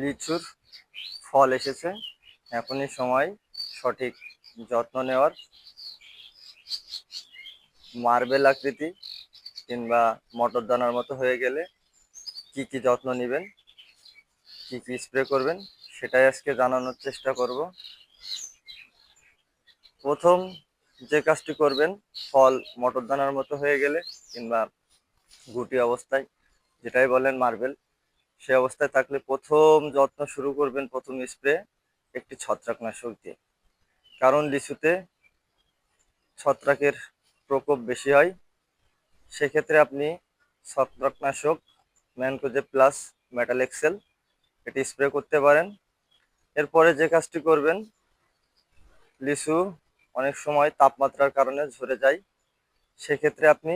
লিচুর ফল এসেছে। এখনই সময় সঠিক যত্ন নেওয়ার। মার্বেল আকৃতি কিংবা মটর দানার মতো হয়ে গেলে কি কি যত্ন নেবেন, কি কি স্প্রে করবেন, সেটাই আজকে জানানোর চেষ্টা করব। প্রথম যে কাজটি করবেন, ফল মটর দানার মতো হয়ে গেলে কিংবা গুটি অবস্থায়, যেটাই বলেন মার্বেল সে অবস্থায় থাকলে প্রথম যত্ন শুরু করবেন প্রথম স্প্রে একটি ছত্রাকনাশক দিয়ে। কারণ লিচুতে ছত্রাকের প্রকোপ বেশি হয়, সেক্ষেত্রে আপনি ছত্রাকনাশক ম্যানকোজে প্লাস মেটাল এক্সেল এটি স্প্রে করতে পারেন। এরপরে যে কাজটি করবেন, লিচু অনেক সময় তাপমাত্রার কারণে ঝরে যায়, সেক্ষেত্রে আপনি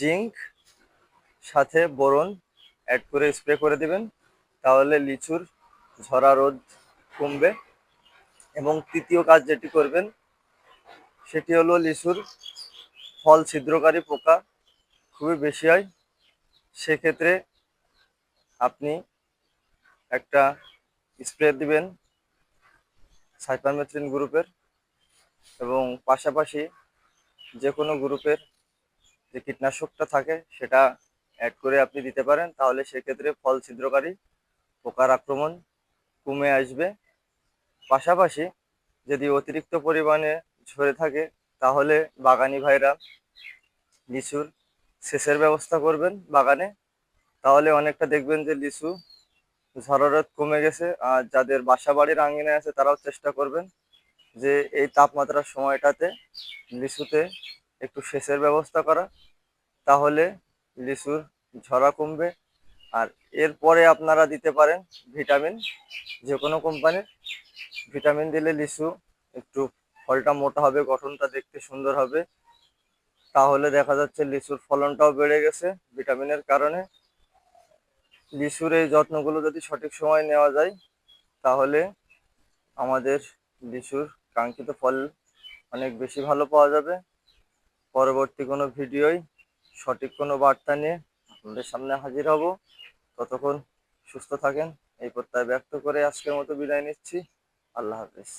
জিঙ্ক সাথে বোরন অ্যাড করে স্প্রে করে দিবেন, তাহলে লিচুর ঝরা রোদ কমবে। এবং তৃতীয় কাজ যেটি করবেন, সেটি হলো লিচুর ফল ছিদ্রকারী পোকা খুবই বেশি হয়। সেক্ষেত্রে আপনি একটা স্প্রে দিবেন সাইপারমেথ্রিন গ্রুপের এবং পাশাপাশি যে কোনো গ্রুপের যে কীটনাশকটা থাকে, সেটা অ্যাড করে আপনি দিতে পারেন, তাহলে সেক্ষেত্রে ফল ছিদ্রকারী, পোকার আক্রমণ কমে আসবে। পাশাপাশি যদি অতিরিক্ত পরিমাণে ঝরে থাকে, তাহলে বাগানি ভাইরা লিচুর সেচের ব্যবস্থা করবেন বাগানে। তাহলে অনেকটা দেখবেন যে লিচু ঝরারত কমে গেছে, আর যাদের বাসা বাড়ির আঙিনায় আছে তারাও চেষ্টা করবেন যে এই তাপমাত্রার সময়টাতে লিচুতে একটু সেচের ব্যবস্থা করা। তাহলে লিচুর ঝরা কমবে আর এরপরে আপনারা দিতে পারেন ভিটামিন যে কোনো কোম্পানির। ভিটামিন দিলে লিচু একটু ফলটা মোটা হবে, গঠনটা দেখতে সুন্দর হবে। তাহলে দেখা যাচ্ছে লিচুর ফলনটাও বেড়ে গেছে ভিটামিনের কারণে। লিচুর এই যত্নগুলো যদি সঠিক সময় নেওয়া যায়, তাহলে আমাদের লিচুর কাঙ্ক্ষিত ফল অনেক বেশি ভালো পাওয়া যাবে। পরবর্তী কোনো ভিডিওয় সঠিক কোনো বার্তা নিয়ে আপনাদের সামনে হাজির হব। ততক্ষণ সুস্থ থাকেন। এই প্রত্যয় ব্যক্ত করে আজকের মতো বিদায় নিচ্ছি। আল্লাহ হাফেজ।